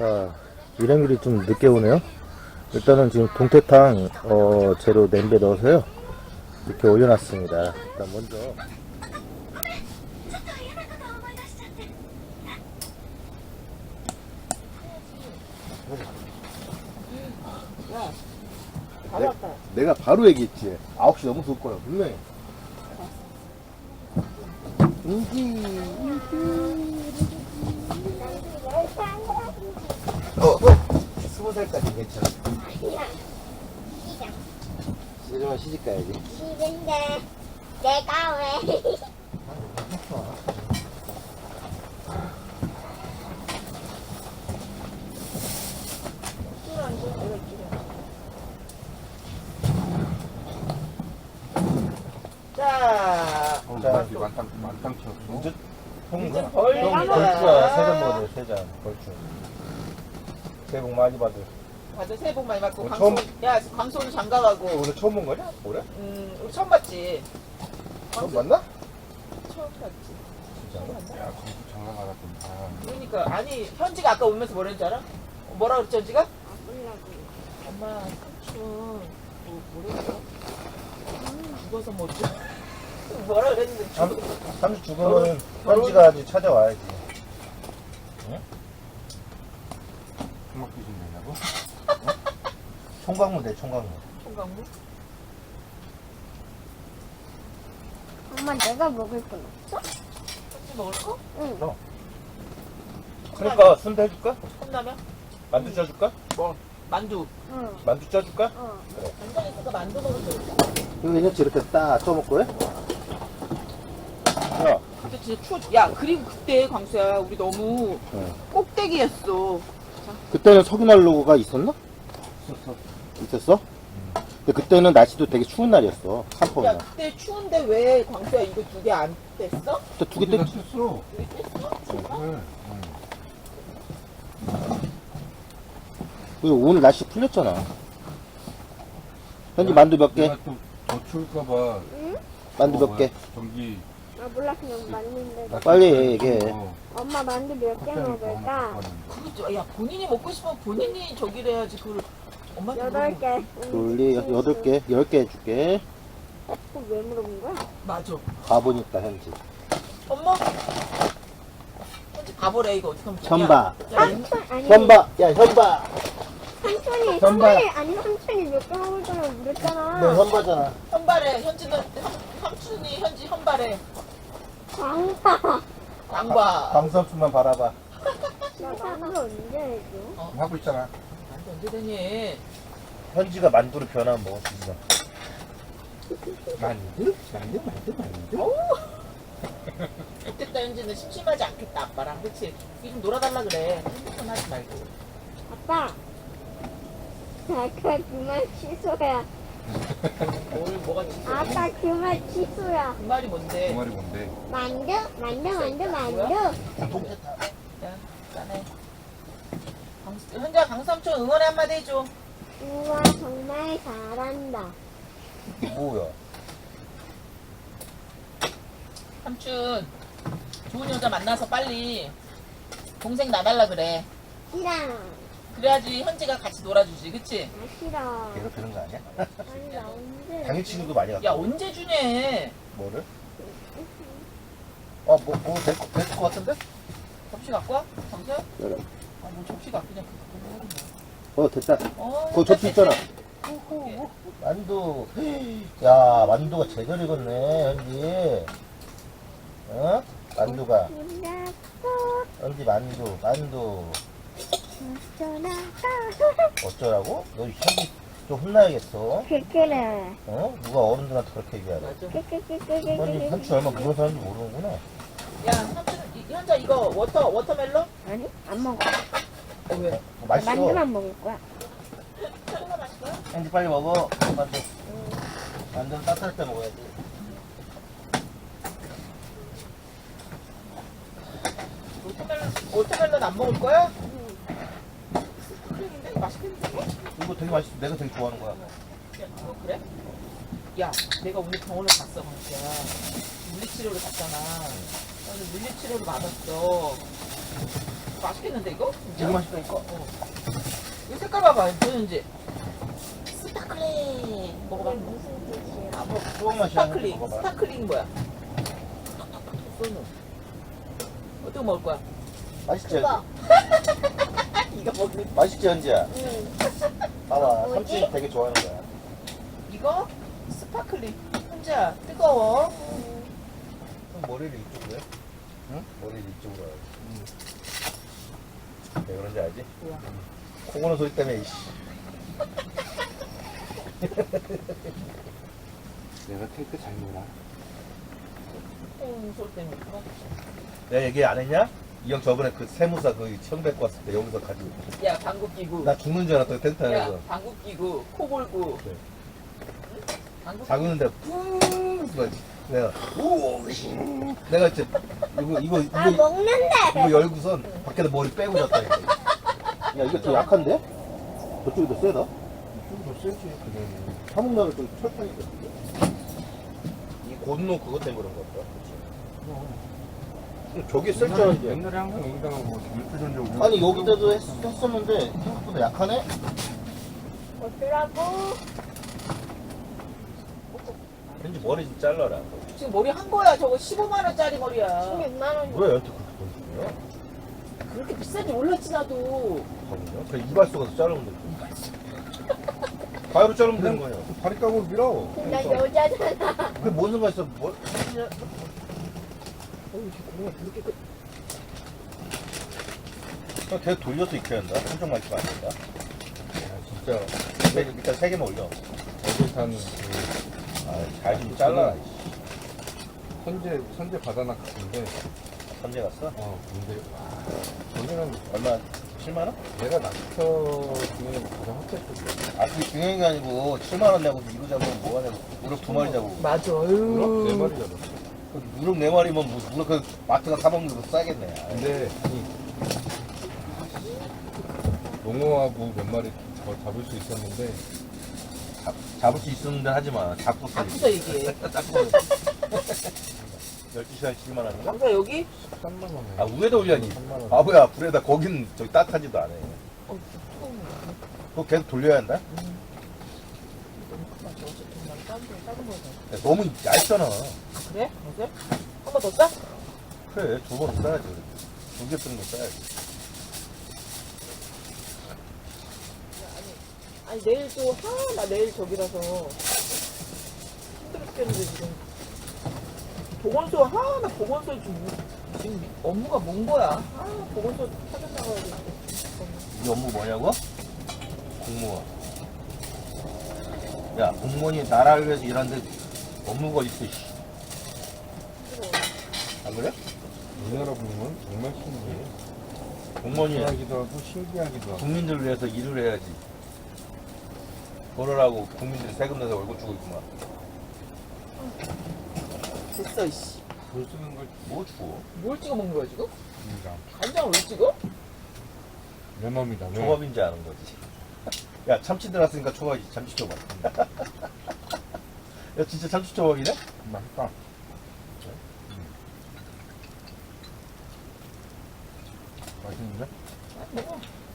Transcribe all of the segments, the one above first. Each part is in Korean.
자, 일행들이 좀 늦게 오네요. 일단은 지금 동태탕, 어, 재료 냄비에 넣어서요. 이렇게 올려놨습니다. 일단 먼저. 바로 왔다. 내가 바로 얘기했지. 9시 너무 올 거라, 분명히. 인기. 어, 8월까지 괜찮아. 시장. 시장. 시장 시집 가야지. 싫은데 내가 왜? 벌써 세잔 먹어요. 세잔 벌써. 새해 복 많이 받으세요. 다들 새해 복 많이 받고 어, 광소, 처음- 야 광소는 장가가고, 오늘 처음 본 거냐? 올해? 음, 우리 처음 봤지. 처음 봤나? 처음 봤지. 진짜. 야, 거기 장난 알았던. 그러니까 아니 현지가 아까 오면서 뭐랬는 줄 알아? 뭐라 그랬지 현지가? 엄마 삼촌 뭐 뭐랬어? 음, 죽어서 뭐지? 뭐라 그랬는데 삼, 죽- 삼주 죽으면 현지가 아직 찾아와야지. 총막 귀신 되냐고? 총각무 돼, 총각무. 총각무? 엄마 내가 먹을 건 없어? 현지 먹을 거? 응. 그러니까 순대 해줄까? 컵라면? 만두 쪄줄까? 만두 응. 만두 쪄줄까? 어. 간장 있으니까 만두 먹으면 되겠다 이거 괜찮지? 이렇게 딱 쪄먹고 해? 야, 근데 진짜 추워 야 그리고 그때 광수야 우리 너무 응. 꼭대기였어 그때는 석유난로가 있었나? 있었어. 있었어? 근데 그때는 날씨도 되게 추운 날이었어. 야 한포나. 그때 추운데 왜 광수야 이거 두 개안 뗐어? 그때 두개 때 쳤어. 왜 뗐어? 네. 응. 그리고 오늘 날씨 풀렸잖아. 현지 만두 몇 개? 내가 또더 추울까봐. 응? 만두 몇 개? 전기. 아 몰라 그냥 만든데. 빨리 얘기해. 어, 엄마 만두 몇 개 먹을까? 더 그거 야 본인이 먹고 싶으면 본인이 저기를 해야지 그걸 엄마한테 여덟. 개. 둘리 여덟 개, 열 개 해줄게. 그거 왜 물어본 거야? 맞아 바보니까 현지. 엄마 현지 바보래 이거 어떻게 하면 현바. 야, 야, 삼촌 아니. 현바, 야 현바. 삼촌이 현바. 삼촌이 아니 삼촌이 몇개 먹을 거라고 물었잖아. 너 현바잖아. 현발에 현지는 삼- 삼촌이 현지 현발에 광파. 양봐 방삼촌만 바라봐. 나 만두 언제 해줘? 하고 있잖아. 언제 되니 현지가 만두를 변하면 먹을 수 있어. 만두? 만두? 만두? 만두? 그때다 현지는 심심하지 않겠다 아빠랑 그치 이좀 놀아달라 그래 핸드폰 하지 말고 아빠. 아까 그만 취소야. 뭘 뭐가 진짜 아빠 그만 취소야. 그 말이 그 뭔데 말이 뭔데? 만두? 만두 만두 만두. 야 짜네 강, 현자 강삼촌 응원 한마디 해줘 우와 정말 잘한다. 뭐야? 삼촌 좋은 여자 만나서 빨리 동생 나달라 그래 싫어. 그래야지 현지가 같이 놀아주지 그치? 아 싫어. 괴롭히는 거 아니야? 아니 나 언제? 당일 친구도 많이 갔고. 야 언제 주냐 뭐를? 어, 뭐, 뭐, 될, 것- 될것 같은데? 접시 갖고 와? 강수야? 아뭐 접시가 그냥 어, 됐다. 어 그거 접시 있잖아. 예. 만두. 야, 만두가 제대로 익었네, 현지. 어? 만두가. 끝났어. 현지 만두, 만두. 어쩌라고? 너 현지 좀 혼나야겠어. 그래. 어? 누가 어른들한테 그렇게 얘기하래. 맞아 현지 삼촌 얼마 무서운 사람인지 모르는구나. 야 삼촌 이- 현자 이거 워터 워터멜론? 아니 안 먹어. 어, 왜? 어, 맛있어. 만두만 먹을 거야. 콜라 마실 거야? 현지 빨리 먹어. 만두. 만두는 따뜻할 때 먹어야지. 워터멜론 워터멜론 안 먹을 거야? 크림인데 맛있겠는데? 이거 되게 맛있어. 내가 되게 좋아하는 거야. 야, 어, 그래? 야, 내가 오늘 병원을 갔어, 강수야. 물리치료를 갔잖아. 오늘 물리치료를 받았어. 맛있겠는데 이거? 진짜? 이거 맛있다니까? 어. 이거 색깔 봐봐 보는지 스파클링 먹어봐 무슨 뜻이야? 아, 뭐, 수박 맛이 나는 스파클링 거 먹어봐. 스파클링 뭐야 어떤 거 먹을 거야? 맛있지? 그거. 이거 먹는 맛있지, 현지야? 응. 봐봐, 뭐지? 삼촌이 되게 좋아하는 거야. 이거 스파클링 혼자 뜨거워 그럼 머리를 이쪽으로 해? 응? 머리를 이쪽으로 해. 왜 그런지 알지? 뭐야? 코 고는 소리 때문에, 이씨. 내가 테이크 잘 몰라. 콩 소리 때문에 그만. 내가 얘기 안 했냐? 이 형 저번에 그 세무사 그형 뵙고 왔을 때 여기서 가지고. 야 방구 끼고 나 죽는 줄 알았다, 텐트 야 안에서. 방구 끼고 코 골고 그래. 방구 자구는데 뿡! 그거지. 내가, 오! 내가 이제, 이거, 이거, 이거, 아 먹는데. 이거 열고선 밖에다 머리 빼고 잤다니까. 야, 이거 더 약한데? 저쪽이 더 세다? 좀더 세지, 그거는. 사목나를 좀 철판이 더이 god노 그것 때문에 그런 거 같다. 저게 쓸줄 알았는데. 옛날에 항상 여기다가 뭐 물표 전적 아니, 여기다도 했, 했었는데, 생각보다 약하네? 어쩌라고? 왠지 머리 좀 잘라라. 지금 머리 한 거야 저거 15만 원짜리 머리야 16만 원. 왜 얘한테 그렇게 돈 주냐? 그렇게 비싼지 몰랐지 나도 거든요? 그냥 이발소 가서 자르면 되지. 가위로 자르면 되는 거야. 바리깡으로 밀어. 나 여자잖아. 그게 뭔 상관 있어? 뭐, 어우 이렇게 고기가 그렇게 그... 그냥 계속 돌려서 익혀야 한다. 한쪽만 익히면 안 된다. 진짜. 일단, 일단 세 개만 올려. 어제 산 그, 아, 잘좀 잘라. 선제, 선제 같은데, 선재 갔어? 어, 근데, 와, 거기는 얼마? 7만 원? 내가 낚시터 중에는 가장 핫했거든. 아, 그게 중요한 게 아니고, 7만 원 내고 이거 잡으면 뭐가 내고, 우럭 두 마리 잡고. 맞아 우럭 어휴 네 마리 잡았어. 그 우럭 네 마리면, 뭐, 우럭 그 마트가 사 먹는 거 싸겠네. 아, 근데, 이, 농어하고 몇 마리 더 잡을 수 있었는데, 잡, 잡을 수 있었는데 하지 마. 잡고 써. 잡고서 얘기해 12시간 7만원인가? 장사 여기? 3만 원에. 아, 위에다 올려야지. 3만 원. 바보야, 불에다. 거긴 저기 따뜻하지도 않아. 어거 그거 계속 돌려야 한다? 너무 크다 저거 정말 작은 거 야, 너무 얇잖아. 그래? 그래? 한 번 더 싸? 그래, 두번 써야지. 두개 쓰는 거 써야지. 아니 내일 또 하, 나 내일 저기라서 힘들어 죽겠는데 지금 보건소 하 나 보건소 지금, 지금 업무가 뭔 거야? 아 보건소 찾아 나가야 돼. 이 업무 뭐냐고? 공무원. 야, 공무원이 나라를 위해서 일하는데 업무가 있어, 씨. 안 그래? 우리나라 보면 정말 신기해. 공무원이 신기하기도 하고, 신기하기도 하고. 국민들을 위해서 일을 해야지. 벌어라고 국민들이 세금 내서 월급 주고 있구만. 됐어 이씨. 돈 쓰는 걸 뭐 주고? 뭘 찍어 먹는 거야 지금? 인정. 간장을 왜 찍어? 내 맘이다. 왜? 초밥인지 아는 거지. 야, 참치 들어갔으니까 초밥이지. 참치 초밥. 야, 진짜 참치 초밥이네? 맛있다. 맛있는데?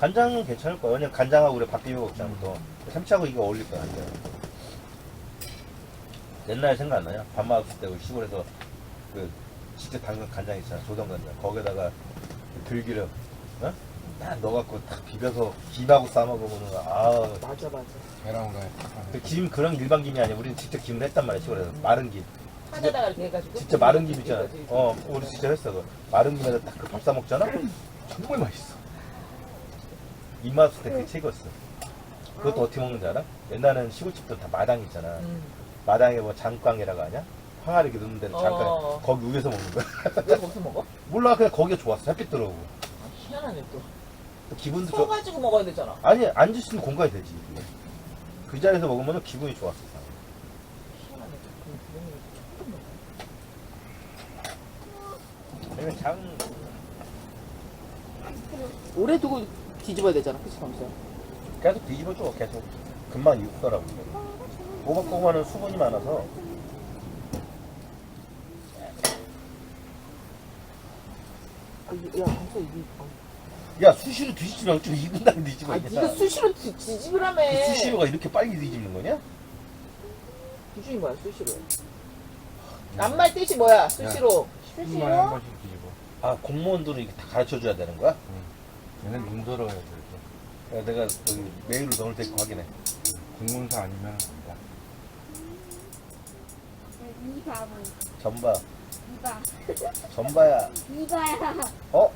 간장은 괜찮을 거야. 왜냐면 간장하고 우리 밥 비벼 먹잖아, 또. 참치하고 이거 어울릴 거야, 간장. 옛날에 생각 안 나냐? 밥 먹었을 때 우리 시골에서 그 진짜 당근 간장 있잖아, 조던 간장. 거기다가 그 들기름, 어? 딱 넣어갖고 딱 비벼서 김하고 싸먹으면, 아 맞아 맞아. 계란 후라이. 그 김, 그런 일반 김이 아니야. 우리는 직접 김을 했단 말이야, 시골에서. 마른 김. 판에다가 이렇게 해가지고. 진짜 마른 김 있잖아. 어, 우리 진짜 했어. 그 마른 김에다 딱그밥 싸먹잖아? 정말 맛있어. 입맛 없을 때 그게 최고였어. 그것도 어떻게 먹는지 알아? 옛날에는 시골집도 다 마당 있잖아. 음. 마당에 뭐 장광이라고 하냐? 항아리 이렇게 넣는 데는 장광. 어. 거기 위에서 먹는 거야. 왜 거기서 먹어? 몰라, 그냥 거기가 좋았어. 햇빛 들어오고. 아, 희한하네 또. 또 기분도 좋아. 서가지고 먹어야 되잖아. 아니, 앉을 수 있는 공간이 되지. 이게. 그 자리에서 먹으면 기분이 좋았어. 희한하네. 그, 그런 거 처음 먹어. 왜냐면 장, 오래 두고 뒤집어야 되잖아. 그치, 감사. 계속 뒤집어줘, 계속. 금방 익더라고. 꼬박꼬박은 수분이 많아서. 아, 이게- 야, 감사 이게. 어. 야 수시로 뒤집지 말고 좀 익은 다음에 뒤집어 아. 네가 수시로 뒤, 뒤집으라며. 그 수시로가 이렇게 빨리 뒤집는 거냐? 기준이 뭐야, 수시로? 낱말 뜻이 뭐야, 수시로? 10분만에 한 번씩 뒤집어. 아 공무원들은 이렇게 다 가르쳐 줘야 되는 거야? 얘는 문서로 해야 돼. 야, 내가 그 메일로 넣을 때 확인해. 공문서 아니면 안 돼. 이 바보. 전바, 이봐. 전바야. 이봐야. 어?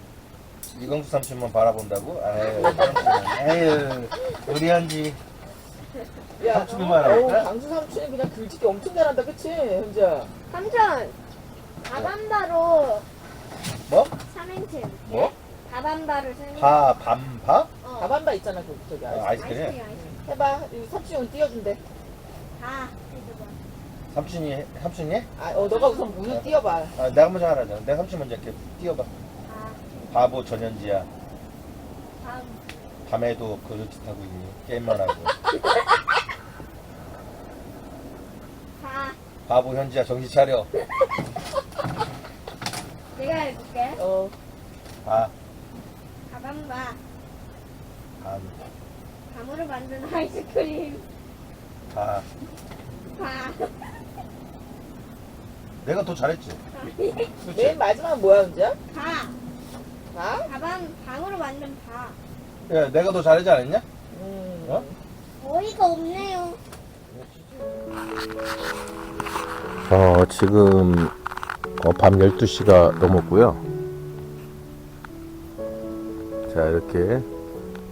이광수 삼촌만 바라본다고? 아유. 아유, 우리 한지. 야, 삼촌만 어우, 할까? 강수 삼촌이 그냥 글짓기 엄청 잘한다, 그치, 현자? 삼촌. 바밤바로 뭐? 삼행체. 뭐? 바밤바를 삼행체. 바, 밤바? 어. 가반바 있잖아, 그, 저기. 아, 아이스. 아이스크림. 아이스크림 아이스크림. 해봐. 이 삼촌이 띄워준대. 다 해줘봐. 삼촌이, 해- 삼촌이? 해? 아, 어, 너가 우선 문을 띄워봐. 아, 내가 먼저 하라잖아. 내가 삼촌 먼저 이렇게 띄워봐. 다. 바보 전현지야. 밤. 밤에도 그릇 하고 있니? 게임만 하고. 다. 바보 현지야, 정신 차려. 내가 해볼게. 어, 바, 바밤바. 밤, 밤으로 만든 아이스크림. 바. 바. 내가 더 잘했지? 맨 그렇지? 마지막 뭐야? 바. 아? 바밤, 방으로 만든 바. 야, 내가 더 잘하지 않았냐? 음. 어? 어이가 없네요. 어, 지금 어, 밤 12시가 넘었고요. 자, 이렇게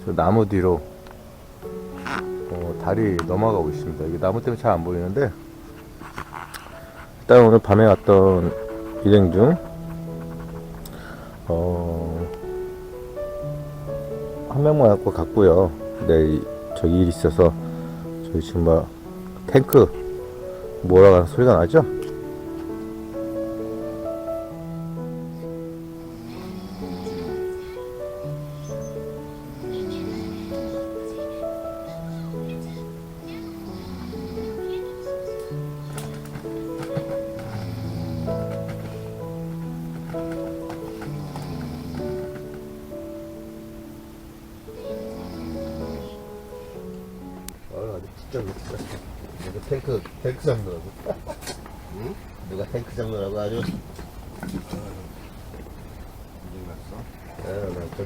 저 나무 뒤로 어, 달이 넘어가고 있습니다. 이게 나무 때문에 잘 안 보이는데 일단 오늘 밤에 왔던 일행 중 어, 한 명만 갖고 갔고요. 내일 저기 일 있어서 저희 지금 막 탱크 하는 소리가 나죠?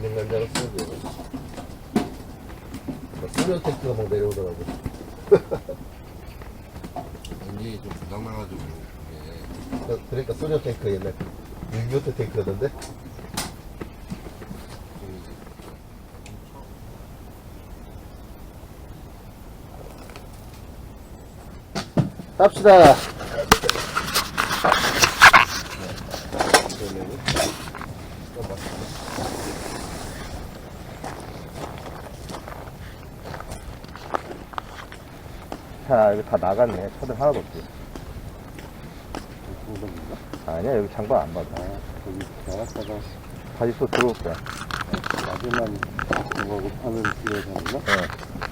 전쟁 난자가 쓰고. 소련 탱크가 막 내려오더라고. 인증이 좀 부당나가지고 이게 그- 그러니까 소련 탱크 옛날 6.25때 탱크였는데. 갑시다. 다 나갔네. 차들 하나도 없지. 아니야, 여기 장방 안 받아. 여기 나갔다가 다시 또 들어올 거야. 낮에만 그거하고 뒤에 가는 거? 어.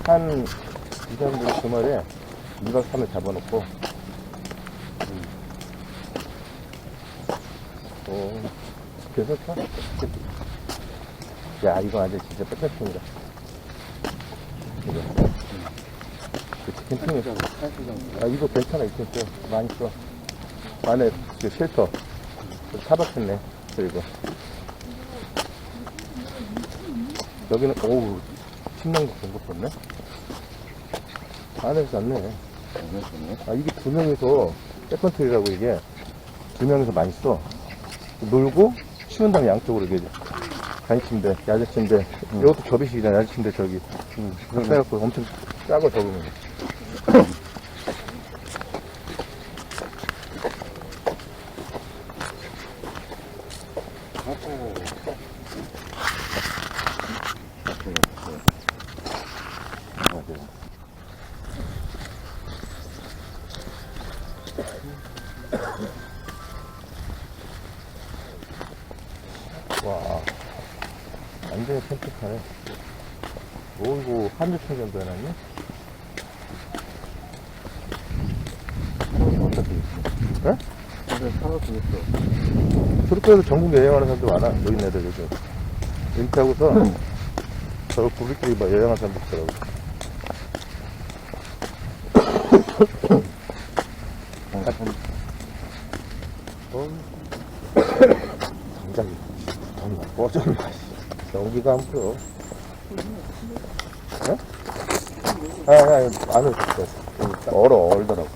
한, 이 사람들 주말에 2박 3일 잡아놓고, 음. 어, 괜찮다. 야, 이거 완전 진짜 빽빽합니다. 이거. 그치, 캠핑에서. 아, 이거 괜찮아, 이 캠핑. 많이 써. 안에 그 쉘터. 차박했네. 그리고. 여기는, 오우, 침낭도 된거 봤네? 안에서 잤네. 아, 이게 두 명이서, 세컨트리라고 이게, 두 명이서 많이 써. 놀고, 쉬는 다음에 양쪽으로 이게, 간이 침대, 야자 침대, 이것도 접이식이잖아, 야자 침대 저기. 음, 그거 빼갖고 엄청 싸고 접으면. 와, 완전히 팽팽하네. 오이고, 층 정도 해놨네? 어떻게 있어? 예? 주겠어. 저렇게 해서 전국 여행하는 사람들 많아, 노인네들 요즘. 은퇴하고서 저 부부끼리 막 여행한 사람 있더라고. 어, 당장이 정말 꺼졌나. 연기가 안 보여. 어? 아, 아, 안 오셨어. 얼어, 얼더라고.